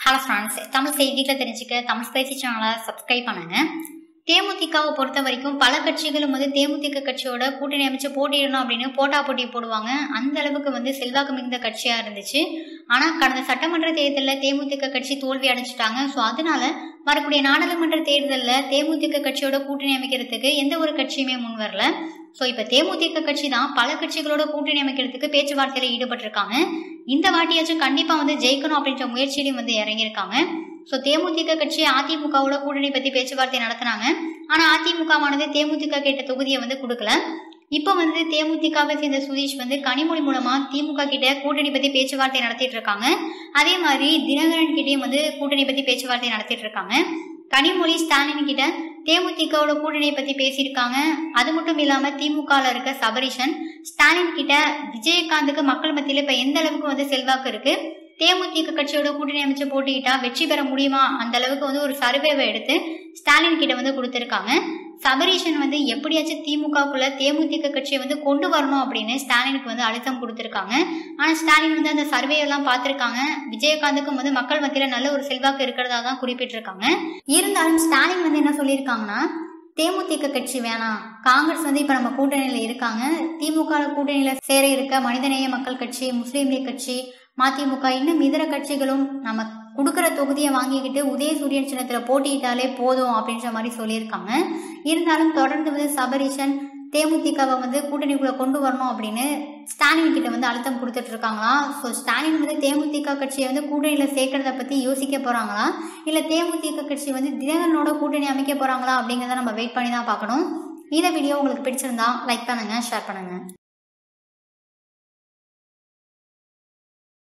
Hello friends Tamil செய்திகளை தெரிஞ்சுக்க தமிழ் பேசி சேனலை சப்ஸ்கிரைப் பண்ணுங்க. தேமுதிகவை பொறுத்த வரைக்கும் பல கட்சிகளும் வந்து தேமுதிக கட்சியோட கூட்டணி அமைச்சு போட்டியிடணும் அப்படின்னு போட்டா போட்டி போடுவாங்க. அந்த அளவுக்கு வந்து செல்வாக்கு மிகுந்த கட்சியா இருந்துச்சு. ஆனா கடந்த சட்டமன்ற தேர்தலில் தேமுதிக கட்சி தோல்வி அடைஞ்சிட்டாங்க. ஸோ அதனால வரக்கூடிய நாடாளுமன்ற தேர்தலில் தேமுதிக கட்சியோட கூட்டணி அமைக்கிறதுக்கு எந்த ஒரு கட்சியுமே முன் வரல. ஸோ இப்போ தேமுதிக கட்சி தான் பல கட்சிகளோட கூட்டணி அமைக்கிறதுக்கு பேச்சுவார்த்தையில் ஈடுபட்டிருக்காங்க. இந்த வாட்டியாச்சும் கண்டிப்பாக வந்து ஜெயிக்கணும் அப்படின்ற முயற்சியிலையும் வந்து இறங்கியிருக்காங்க. ஸோ தேமுதிக கட்சி அதிமுகவோட கூட்டணி பற்றி பேச்சுவார்த்தை நடத்தினாங்க. ஆனால் அதிமுகவானது தேமுதிக கேட்ட தொகுதியை வந்து கொடுக்கல. இப்போ வந்து தேமுதிகவை சேர்ந்த சுதீஷ் வந்து கனிமொழி மூலமா திமுக கிட்ட கூட்டணி பத்தி பேச்சுவார்த்தை நடத்திட்டு இருக்காங்க அதே மாதிரி தினகரன் கிட்டேயும் வந்து கூட்டணி பத்தி பேச்சுவார்த்தை நடத்திட்டு இருக்காங்க கனிமொழி ஸ்டாலின் கிட்ட தேமுதிகவோட கூட்டணியை பத்தி பேசியிருக்காங்க. அது மட்டும் இல்லாம திமுகல இருக்க சபரிஷன் ஸ்டாலின் கிட்ட விஜயகாந்துக்கு மக்கள் மத்தியில இப்ப எந்த அளவுக்கு வந்து செல்வாக்கு இருக்கு? தேமுதிக கட்சியோட கூட்டணி அமைச்சு போட்டிக்கிட்டா வெற்றி பெற முடியுமா? அந்த அளவுக்கு வந்து ஒரு சர்வேவை எடுத்து ஸ்டாலின் கிட்ட வந்து கொடுத்துருக்காங்க. சபரீஷன் வந்து எப்படியாச்சும் திமுகக்குள்ள தேமுதிக கட்சியை வந்து கொண்டு வரணும் அப்படின்னு ஸ்டாலினுக்கு வந்து அழுத்தம் கொடுத்துருக்காங்க. ஆனால் ஸ்டாலின் வந்து அந்த சர்வே எல்லாம் பார்த்துருக்காங்க. விஜயகாந்துக்கும் வந்து மக்கள் மத்தியில் நல்ல ஒரு செல்வாக்கு இருக்கிறதா தான் குறிப்பிட்டிருக்காங்க. இருந்தாலும் ஸ்டாலின் வந்து என்ன சொல்லியிருக்காங்கன்னா தேமுதிக கட்சி வேணாம். காங்கிரஸ் வந்து இப்போ நம்ம கூட்டணியில் இருக்காங்க. திமுக கூட்டணியில் சேர இருக்க மனிதநேய மக்கள் கட்சி முஸ்லீம் லீக் கட்சி மதிமுக இன்னும் இதர கட்சிகளும் நம்ம கொடுக்குற தொகுதியை வாங்கிக்கிட்டு உதயசூரியன் சின்னத்தில் போட்டியிட்டாலே போதும் அப்படின்ற மாதிரி சொல்லியிருக்காங்க. இருந்தாலும் தொடர்ந்து வந்து சபரீஷன் தேமுதிகவை வந்து கூட்டணிக்குள்ளே கொண்டு வரணும் அப்படின்னு ஸ்டாலின் கிட்ட வந்து அழுத்தம் கொடுத்துட்டு இருக்காங்களாம். ஸோ ஸ்டாலின் வந்து தேமுதிக கட்சியை வந்து கூட்டணியில் சேர்க்கறத பற்றி யோசிக்க போகிறாங்களா இல்லை தேமுதிக கட்சி வந்து தினகரனோட கூட்டணி அமைக்க போகிறாங்களா அப்படிங்கிறத நம்ம வெயிட் பண்ணி தான் பார்க்கணும். இந்த வீடியோ உங்களுக்கு பிடிச்சிருந்தா லைக் பண்ணுங்கள் ஷேர் பண்ணுங்கள்